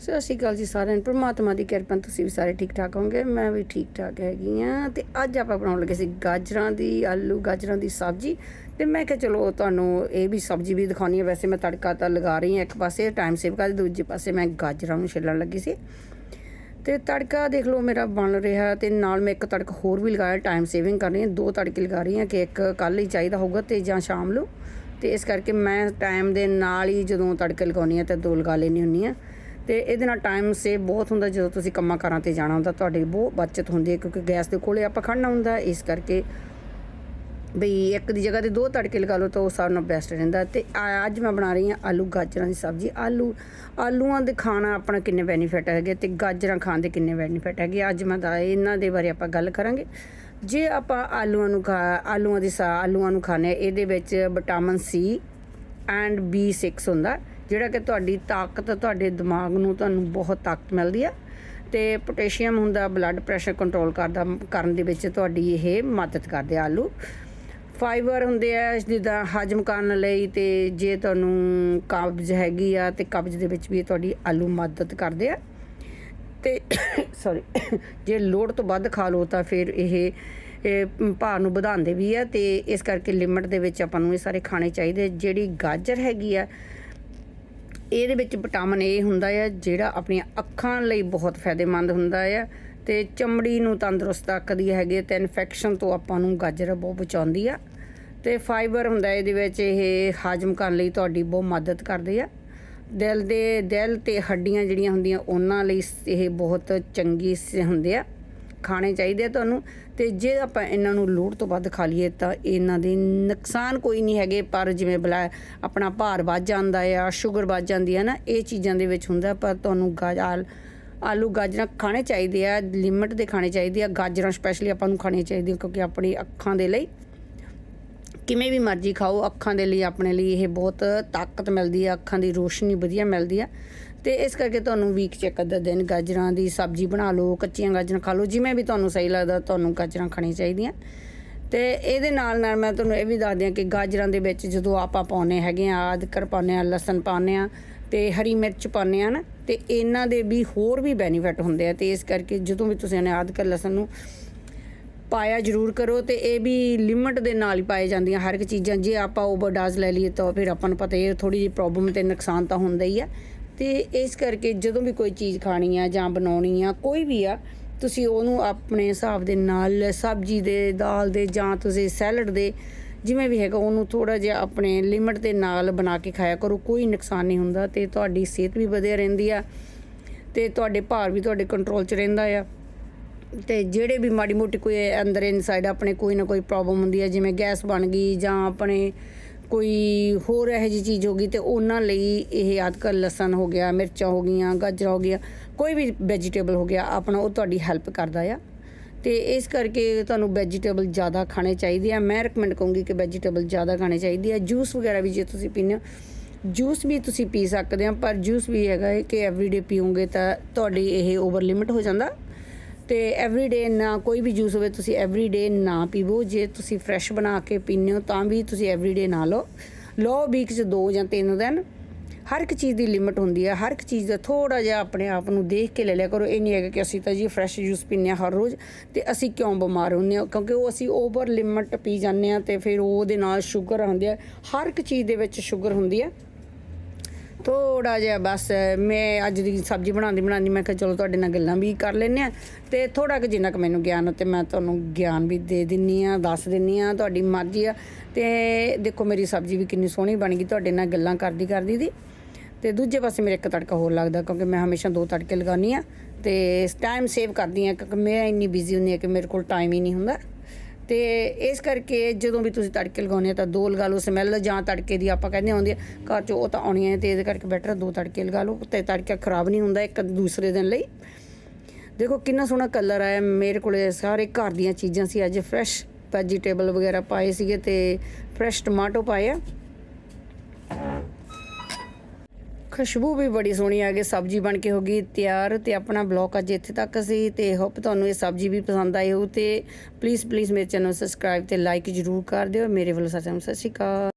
ਸਤਿ ਸ਼੍ਰੀ ਅਕਾਲ ਜੀ ਸਾਰਿਆਂ ਨੂੰ। ਪ੍ਰਮਾਤਮਾ ਦੀ ਕਿਰਪਾ ਤੁਸੀਂ ਵੀ ਸਾਰੇ ਠੀਕ ਠਾਕ ਹੋਵੋਗੇ। ਮੈਂ ਵੀ ਠੀਕ ਠਾਕ ਹੈਗੀ ਆ ਤੇ ਅੱਜ ਆਪਾਂ ਬਣਾਉਣ ਲੱਗੇ ਸੀ ਗਾਜਰਾਂ ਦੀ ਆਲੂ, ਗਾਜਰਾਂ ਦੀ ਸਬਜ਼ੀ। ਤੇ ਮੈਂ ਕਿਹਾ ਚਲੋ ਤੁਹਾਨੂੰ ਇਹ ਵੀ ਸਬਜ਼ੀ ਵੀ ਦਿਖਾਉਣੀ ਹੈ ਵੈਸੇ ਮੈਂ ਤੜਕਾ ਤਾਂ ਲਗਾ ਰਹੀ ਹਾਂ ਇੱਕ ਪਾਸੇ ਟਾਈਮ ਸੇਵ ਕਰ ਦੂਜੇ ਪਾਸੇ ਮੈਂ ਗਾਜਰਾਂ ਨੂੰ ਛਿੱਲਣ ਲੱਗੀ ਸੀ। ਤੇ ਤੜਕਾ ਦੇਖ ਲਓ ਮੇਰਾ ਬਣ ਰਿਹਾ ਤੇ ਨਾਲ ਮੈਂ ਇੱਕ ਤੜਕਾ ਹੋਰ ਵੀ ਲਗਾਇਆ ਟਾਈਮ ਸੇਵਿੰਗ ਕਰ ਰਹੀ ਹਾਂ। ਦੋ ਤੜਕੇ ਲਗਾ ਰਹੀ ਹਾਂ ਕਿ ਇੱਕ ਕੱਲ ਹੀ ਚਾਹੀਦਾ ਹੋਊਗਾ ਤੇ ਜਾਂ ਸ਼ਾਮ ਨੂੰ। ਤੇ ਇਸ ਕਰਕੇ ਮੈਂ ਟਾਈਮ ਦੇ ਨਾਲ ਹੀ ਜਦੋਂ ਤੜਕੇ ਲਗਾਉਣੀ ਆ ਤਾਂ ਦੋ ਲਗਾ ਲੈਣੀ ਹੁੰਨੀ ਆ ਤੇ ਇਹਦੇ ਨਾਲ ਟਾਈਮ ਸੇਵ ਬਹੁਤ ਹੁੰਦਾ ਜਦੋਂ ਤੁਸੀਂ ਕੰਮਾਂ ਕਾਰਾਂ ਤੇ ਜਾਣਾ ਹੁੰਦਾ, ਤੁਹਾਡੀ ਬਹੁਤ ਬਚਤ ਹੁੰਦੀ ਹੈ ਕਿਉਂਕਿ ਗੈਸ ਦੇ ਕੋਲੇ ਆਪਾਂ ਖੜਨਾ ਹੁੰਦਾ, ਇਸ ਕਰਕੇ ਬਈ ਇੱਕ ਦੀ ਜਗ੍ਹਾ ਤੇ ਦੋ ਤੜਕੇ ਲਗਾ ਲਓ ਤਾਂ ਉਹ ਸਾਰਿਆਂ ਨਾਲੋਂ ਬੈਸਟ ਰਹਿੰਦਾ ਤੇ ਆ- ਅੱਜ ਮੈਂ ਬਣਾ ਰਹੀ ਹਾਂ ਆਲੂ, ਗਾਜਰਾਂ ਦੀ ਸਬਜ਼ੀ। ਆਲੂ, ਆਲੂਆਂ ਦੇ ਖਾਣਾ ਆਪਣਾ ਕਿੰਨੇ ਬੈਨੀਫਿਟ ਹੈਗੇ ਤੇ ਗਾਜਰਾਂ ਖਾਣ ਦੇ ਕਿੰਨੇ ਬੈਨੀਫਿਟ ਹੈਗੇ, ਅੱਜ ਮੈਂ ਦਾ ਇਹਨਾਂ ਦੇ ਬਾਰੇ ਆਪਾਂ ਗੱਲ ਕਰਾਂਗੇ। ਜੇ ਆਪਾਂ ਆਲੂਆਂ ਨੂੰ ਖਾ, ਆਲੂਆਂ ਦੀ ਸਾ, ਆਲੂਆਂ ਨੂੰ ਖਾਣੇ ਇਹਦੇ ਵਿੱਚ ਵਿਟਾਮਿਨ ਸੀ ਐਂਡ B6 ਹੁੰਦਾ। ਜਿਹੜਾ ਕਿ ਤੁਹਾਡੀ ਤਾਕਤ, ਤੁਹਾਡੇ ਦਿਮਾਗ ਨੂੰ ਤੁਹਾਨੂੰ ਬਹੁਤ ਤਾਕਤ ਮਿਲਦੀ ਆ ਤੇ ਪੋਟਾਸ਼ੀਅਮ ਹੁੰਦਾ ਬਲੱਡ ਪ੍ਰੈਸ਼ਰ ਕੰਟਰੋਲ ਕਰਦਾ, ਕਰਨ ਦੇ ਵਿੱਚ ਤੁਹਾਡੀ ਇਹ ਮਦਦ ਕਰਦੇ ਆਲੂ। ਫਾਈਬਰ ਹੁੰਦੇ ਆ, ਜਿੱਦਾਂ ਹਜਮ ਕਰਨ ਲਈ ਤੇ ਜੇ ਤੁਹਾਨੂੰ ਕਬਜ਼ ਹੈਗੀ ਆ ਤੇ ਕਬਜ਼ ਦੇ ਵਿੱਚ ਵੀ ਇਹ ਤੁਹਾਡੀ ਆਲੂ ਮਦਦ ਕਰਦੇ ਆ। ਤੇ ਸੌਰੀ ਜੇ ਲੋੜ ਤੋਂ ਵੱਧ ਖਾ ਲਓ ਤਾਂ ਫਿਰ ਇਹ ਇਹ ਭਾਰ ਨੂੰ ਵਧਾਉਂਦੇ ਵੀ ਆ ਤੇ ਇਸ ਕਰਕੇ ਲਿਮਟ ਦੇ ਵਿੱਚ ਆਪਾਂ ਨੂੰ ਇਹ ਸਾਰੇ ਖਾਣੇ ਚਾਹੀਦੇ ਜਿਹੜੀ ਗਾਜਰ ਹੈਗੀ ਆ ਇਹਦੇ ਵਿੱਚ ਵਿਟਾਮਿਨ ਏ ਹੁੰਦਾ ਆ, ਜਿਹੜਾ ਆਪਣੀਆਂ ਅੱਖਾਂ ਲਈ ਬਹੁਤ ਫਾਇਦੇਮੰਦ ਹੁੰਦਾ ਆ। ਤੇ ਚਮੜੀ ਨੂੰ ਤੰਦਰੁਸਤ ਰੱਖਦੀ ਹੈਗੀ ਤੇ ਇਨਫੈਕਸ਼ਨ ਤੋਂ ਆਪਾਂ ਨੂੰ ਗਾਜਰ ਬਹੁਤ ਬਚਾਉਂਦੀ ਆ। ਤੇ ਫਾਈਬਰ ਹੁੰਦਾ ਇਹਦੇ ਵਿੱਚ, ਇਹ ਹਾਜਮ ਕਰਨ ਲਈ ਤੁਹਾਡੀ ਬਹੁਤ ਮਦਦ ਕਰਦੇ ਆ। ਦਿਲ ਦੇ, ਦਿਲ ਤੇ ਹੱਡੀਆਂ ਜਿਹੜੀਆਂ ਹੁੰਦੀਆਂ, ਉਹਨਾਂ ਲਈ ਇਹ ਬਹੁਤ ਚੰਗੀ ਸ- ਹੁੰਦੇ ਆ। ਖਾਣੇ ਚਾਹੀਦੇ ਆ ਤੁਹਾਨੂੰ ਤੇ ਜੇ ਆਪਾਂ ਇਹਨਾਂ ਨੂੰ ਲੋੜ ਤੋਂ ਵੱਧ ਖਾ ਲਈਏ ਤਾਂ ਇਹਨਾਂ ਦੇ ਨੁਕਸਾਨ ਕੋਈ ਨਹੀਂ ਹੈਗੇ, ਪਰ ਜਿਵੇਂ ਬਲਾ ਆਪਣਾ ਭਾਰ ਵੱਧ ਜਾਂਦਾ ਆ ਸ਼ੂਗਰ ਵੱਧ ਜਾਂਦੀ ਹੈ ਨਾ, ਇਹ ਚੀਜ਼ਾਂ ਦੇ ਵਿੱਚ ਹੁੰਦਾ ਪਰ ਤੁਹਾਨੂੰ ਗਾਜਰ ਆਲੂ ਗਾਜਰਾਂ ਖਾਣੇ ਚਾਹੀਦੇ ਆ ਲਿਮਟ ਦੇ ਖਾਣੇ ਚਾਹੀਦੇ ਆ, ਗਾਜਰਾਂ ਸਪੈਸ਼ਲੀ ਆਪਾਂ ਨੂੰ ਖਾਣੀਆਂ ਚਾਹੀਦੀਆਂ ਕਿਉਂਕਿ ਆਪਣੀ ਅੱਖਾਂ ਦੇ ਲਈ ਕਿਵੇਂ ਵੀ ਮਰਜ਼ੀ ਖਾਓ, ਅੱਖਾਂ ਦੇ ਲਈ ਆਪਣੇ ਲਈ ਇਹ ਬਹੁਤ ਤਾਕਤ ਮਿਲਦੀ ਆ, ਅੱਖਾਂ ਦੀ ਰੋਸ਼ਨੀ ਵਧੀਆ ਮਿਲਦੀ ਆ। ਤੇ ਇਸ ਕਰਕੇ ਤੁਹਾਨੂੰ ਵੀਕ ਚ ਇੱਕ ਅੱਧਾ ਦਿਨ ਗਾਜਰਾਂ ਦੀ ਸਬਜ਼ੀ ਬਣਾ ਲਓ, ਕੱਚੀਆਂ ਗਾਜਰਾਂ ਖਾ ਲਓ, ਜਿਵੇਂ ਵੀ ਤੁਹਾਨੂੰ ਸਹੀ ਲੱਗਦਾ ਤੁਹਾਨੂੰ ਗਾਜਰਾਂ ਖਾਣੀਆਂ ਚਾਹੀਦੀਆਂ। ਤੇ ਇਹਦੇ ਨਾਲ ਨਾਲ ਮੈਂ ਤੁਹਾਨੂੰ ਇਹ ਵੀ ਦੱਸ ਦਿਆਂ ਕਿ ਗਾਜਰਾਂ ਦੇ ਵਿੱਚ ਜਦੋਂ ਆਪਾਂ ਪਾਉਨੇ ਹੈਗੇ ਆ ਅਦਰਕ ਪਾਉਨੇ ਆ ਲਸਣ ਪਾਉਨੇ ਆ ਤੇ ਹਰੀ ਮਿਰਚ ਪਾਉਨੇ ਆ ਨਾ, ਤੇ ਇਹਨਾਂ ਦੇ ਵੀ ਹੋਰ ਵੀ ਬੈਨੀਫਿਟ ਹੁੰਦੇ ਆ। ਤੇ ਇਸ ਕਰਕੇ ਜਦੋਂ ਵੀ ਤੁਸੀਂ ਇਹਨੇ ਆਦਕਰ ਲਸਣ ਨੂੰ ਪਾਇਆ ਜ਼ਰੂਰ ਕਰੋ ਤੇ ਇਹ ਵੀ ਲਿਮਟ ਦੇ ਨਾਲ ਹੀ ਪਾਏ ਜਾਂਦੀਆਂ ਹਰ ਇੱਕ ਚੀਜ਼ਾਂ। ਜੇ ਆਪਾਂ ਓਵਰਡੋਜ਼ ਲੈ ਲਈਏ ਤਾਂ ਫਿਰ ਆਪਾਂ ਨੂੰ ਪਤਾ ਇਹ ਥੋੜੀ ਜਿਹੀ ਪ੍ਰੋਬਲਮ ਤੇ ਨੁਕਸਾਨ ਤਾਂ ਹੁੰਦਾ ਹੀ ਆ। ਤੇ ਇਸ ਕਰਕੇ ਜਦੋਂ ਵੀ ਕੋਈ ਚੀਜ਼ ਖਾਣੀ ਆ ਜਾਂ ਬਣਾਉਣੀ ਆ, ਕੋਈ ਵੀ ਆ, ਤੁਸੀਂ ਉਹਨੂੰ ਆਪਣੇ ਹਿਸਾਬ ਦੇ ਨਾਲ, ਸਬਜ਼ੀ ਦੇ, ਦਾਲ ਦੇ ਜਾਂ ਤੁਸੀਂ ਸੈਲਡ ਦੇ ਜਿਵੇਂ ਵੀ ਹੈਗਾ, ਉਹਨੂੰ ਥੋੜਾ ਜਿਹਾ ਆਪਣੇ ਲਿਮਟ ਦੇ ਨਾਲ ਬਣਾ ਕੇ ਖਾਇਆ ਕਰੋ, ਕੋਈ ਨੁਕਸਾਨ ਨਹੀਂ ਹੁੰਦਾ ਤੇ ਤੁਹਾਡੀ ਸਿਹਤ ਵੀ ਵਧੀਆ ਰਹਿੰਦੀ ਆ ਤੇ ਤੁਹਾਡੇ ਭਾਰ ਵੀ ਤੁਹਾਡੇ ਕੰਟਰੋਲ 'ਚ ਰਹਿੰਦਾ ਆ। ਤੇ ਜਿਹੜੇ ਵੀ ਮਾੜੀ ਮੋਟੀ ਕੋਈ ਅੰਦਰ ਇਨਸਾਈਡ ਆਪਣੇ ਕੋਈ ਨਾ ਕੋਈ ਪ੍ਰੋਬਲਮ ਹੁੰਦੀ ਹੈ ਜਿਵੇਂ ਗੈਸ ਬਣ ਗਈ ਜਾਂ ਆਪਣੇ ਕੋਈ ਹੋਰ ਇਹੋ ਜਿਹੀ ਚੀਜ਼ ਹੋ ਗਈ ਤੇ ਉਹਨਾਂ ਲਈ ਇਹ ਅੱਜਕੱਲ ਲਸਣ ਹੋ ਗਿਆ, ਮਿਰਚਾਂ ਹੋ ਗਈਆਂ, ਗਾਜਰਾਂ ਹੋ ਗਈਆਂ, ਕੋਈ ਵੀ ਵੈਜੀਟੇਬਲ ਹੋ ਗਿਆ, ਆਪਣਾ ਉਹ ਤੁਹਾਡੀ ਹੈਲਪ ਕਰਦਾ ਆ। ਤੇ ਇਸ ਕਰਕੇ ਤੁਹਾਨੂੰ ਵੈਜੀਟੇਬਲ ਜ਼ਿਆਦਾ ਖਾਣੇ ਚਾਹੀਦੇ ਆ। ਮੈਂ ਰეკਮੈਂਡ ਕਰੂੰਗੀ ਕਿ ਵੈਜੀਟੇਬਲ ਜ਼ਿਆਦਾ ਖਾਣੇ ਚਾਹੀਦੇ ਆ। ਜੂਸ ਵਗੈਰਾ ਵੀ ਜੇ ਤੁਸੀਂ ਪੀਂਦੇ ਹੋ ਜੂਸ ਵੀ ਤੁਸੀਂ ਪੀ ਸਕਦੇ ਆ, ਪਰ ਜੂਸ ਵੀ ਹੈਗਾ ਹੈ ਕਿ ਐਵਰੀਡੇ ਪੀਓਗੇ ਤਾਂ ਤੁਹਾਡੀ ਇਹ ਓਵਰ ਲਿਮਿਟ ਹੋ ਜਾਂਦਾ। ਤੇ ਐਵਰੀਡੇ ਨਾ, ਕੋਈ ਵੀ ਜੂਸ ਹੋਵੇ, ਤੁਸੀਂ ਐਵਰੀਡੇ ਨਾ ਪੀਵੋ। ਜੇ ਤੁਸੀਂ ਫਰੈਸ਼ ਬਣਾ ਕੇ ਪੀਂਦੇ ਹੋ, ਤਾਂ ਵੀ ਤੁਸੀਂ ਐਵਰੀਡੇ ਨਾ ਲਓ। ਲਓ ਵੀਕ 'ਚ ਦੋ ਜਾਂ ਤਿੰਨ ਦਿਨ। ਹਰ ਇੱਕ ਚੀਜ਼ ਦੀ ਲਿਮਟ ਹੁੰਦੀ ਹੈ ਹਰ ਇੱਕ ਚੀਜ਼ ਦਾ ਥੋੜਾ ਜਿਹਾ ਆਪਣੇ ਆਪ ਨੂੰ ਦੇਖ ਕੇ ਲੈ ਲਿਆ ਕਰੋ। ਇਹ ਨਹੀਂ ਹੈਗਾ ਕਿ ਅਸੀਂ ਤਾਂ ਜੀ ਫਰੈਸ਼ ਜੂਸ ਪੀਂਦੇ ਹਾਂ ਹਰ ਰੋਜ਼ ਤੇ ਅਸੀਂ ਕਿਉਂ ਬਿਮਾਰ ਹੁੰਦੇ ਹਾਂ ਕਿਉਂਕਿ ਉਹ ਅਸੀਂ ਓਵਰ ਲਿਮਟ ਪੀ ਜਾਂਦੇ ਹਾਂ ਤੇ ਫਿਰ ਉਹਦੇ ਨਾਲ ਸ਼ੂਗਰ ਆਉਂਦੀ ਹੈ ਹਰ ਇੱਕ ਚੀਜ਼ ਦੇ ਵਿੱਚ ਸ਼ੂਗਰ ਹੁੰਦੀ ਹੈ ਥੋੜਾ ਜਿਹਾ ਬਸ ਮੈਂ ਅੱਜ ਦੀ ਸਬਜ਼ੀ ਬਣਾਉਂਦੀ ਬਣਾਉਂਦੀ ਮੈਂ ਕਿਹਾ ਚਲੋ ਤੁਹਾਡੇ ਨਾਲ ਗੱਲਾਂ ਵੀ ਕਰ ਲੈਂਦੇ ਆ ਤੇ ਥੋੜਾ ਕੁ ਜਿੰਨਾ ਕੁ ਮੈਨੂੰ ਗਿਆਨ ਤੇ ਮੈਂ ਤੁਹਾਨੂੰ ਗਿਆਨ ਵੀ ਦੇ ਦਿੰਨੀ ਆ ਦੱਸ ਦਿੰਨੀ ਆ ਤੁਹਾਡੀ ਮਰਜ਼ੀ ਆ। ਤੇ ਦੇਖੋ ਮੇਰੀ ਸਬਜ਼ੀ ਵੀ ਕਿੰਨੀ ਸੋਹਣੀ ਬਣ ਗਈ, ਤੁਹਾਡੇ ਨਾਲ ਗੱਲਾਂ ਕਰਦੀ ਕਰਦੀ ਦੀ। ਤੇ ਦੂਜੇ ਪਾਸੇ ਮੇਰੇ ਇੱਕ ਤੜਕਾ ਹੋਰ ਲੱਗਦਾ ਕਿਉਂਕਿ ਮੈਂ ਹਮੇਸ਼ਾ ਦੋ ਤੜਕੇ ਲਗਾਉਂਦੀ ਆ ਤੇ ਟਾਈਮ ਸੇਵ ਕਰਦੀ ਆ ਕਿਉਂਕਿ ਮੈਂ ਇੰਨੀ ਬਿਜ਼ੀ ਹੁੰਦੀ ਆ ਕਿ ਮੇਰੇ ਕੋਲ ਟਾਈਮ ਹੀ ਨਹੀਂ ਹੁੰਦਾ। ਤੇ ਇਸ ਕਰਕੇ ਜਦੋਂ ਵੀ ਤੁਸੀਂ ਤੜਕੇ ਲਗਾਉਂਦੇ ਆ ਤਾਂ ਦੋ ਲਗਾ ਲਓ, ਸਮੈਲ ਜਾਂ ਤੜਕੇ ਦੀ ਆਪਾਂ ਕਹਿੰਦੇ ਹੁੰਦੀ ਆ, ਘਰ 'ਚੋਂ ਉਹ ਤਾਂ ਆਉਣੀ ਹੈ ਤੇ ਇਹਦੇ ਕਰਕੇ ਬੈਟਰ ਦੋ ਤੜਕੇ ਲਗਾ ਲਓ ਤੇ ਤੜਕਾ ਖਰਾਬ ਨਹੀਂ ਹੁੰਦਾ ਇੱਕ ਦੂਸਰੇ ਦਿਨ ਲਈ। ਦੇਖੋ ਕਿੰਨਾ ਸੋਹਣਾ ਕਲਰ ਆਇਆ, ਮੇਰੇ ਕੋਲੇ ਸਾਰੇ ਘਰ ਦੀਆਂ ਚੀਜ਼ਾਂ ਸੀ, ਅੱਜ ਫਰੈਸ਼ ਵੈਜੀਟੇਬਲ ਵਗੈਰਾ ਪਾਏ ਸੀਗੇ ਤੇ ਫਰੈਸ਼ ਟਮਾਟੋ ਪਾਏ ਆ। ਖੁਸ਼ਬੂ ਵੀ ਬੜੀ ਸੋਹਣੀ ਆ ਗਈ ਸਬਜ਼ੀ ਬਣ ਕੇ ਹੋ ਗਈ ਤਿਆਰ ਤੇ ਆਪਣਾ ਬਲੌਗ ਅੱਜ ਇੱਥੇ ਤੱਕ ਸੀ ਤੇ ਹੋਪ ਤੁਹਾਨੂੰ ਇਹ ਸਬਜ਼ੀ ਵੀ ਪਸੰਦ ਆਈ ਹੋ ਤੇ ਪਲੀਜ਼ ਪਲੀਜ਼ ਮੇਰੇ ਚੈਨਲ ਸਬਸਕ੍ਰਾਈਬ ਤੇ ਲਾਈਕ ਜਰੂਰ ਕਰ ਦਿਓ। ਮੇਰੇ ਵੱਲੋਂ ਸਾਰਿਆਂ ਨੂੰ ਸਤਿ ਸ਼੍ਰੀ ਅਕਾਲ।